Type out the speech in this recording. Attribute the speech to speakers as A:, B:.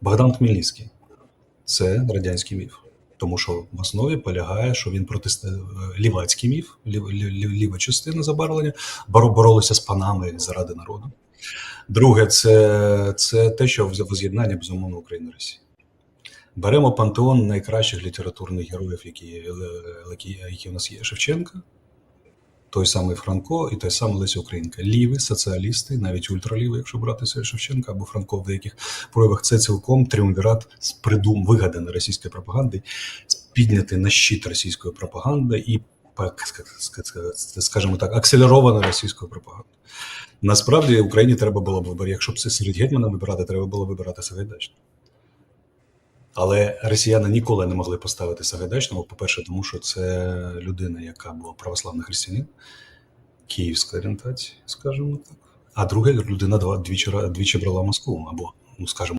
A: Богдан Хмельницький це радянський міф. Тому що в основі полягає, що він протист... е, лівацький міф, лів... лів... лів- ліва частина забарвлення, боро- боролися з панами заради народу. Друге, це, це те, що воз'єднання безумовно України Росії. Беремо пантеон найкращих літературних героїв, які, е, які, які в нас є. Шевченка, той самий Франко і той самий Леся Українка. Ліві, соціалісти, навіть ультраліві, якщо брати Се- Шевченка або Франко в деяких проявах, це цілком тріумвірат з придум вигаданої російської пропаганди, піднятий на щит російської пропаганди і скажімо так, акселерована російською пропагандою. Насправді Україні треба було б вибирати, якщо б це серед гетьмана вибирати, треба було вибирати Сагайдачного. Але росіяни ніколи не могли поставити Сагайдачного, по-перше, тому що це людина, яка була православна християнин, київська орієнтація, скажімо так. А друге, людина двічі, двічі брала Москву, або, ну скажімо,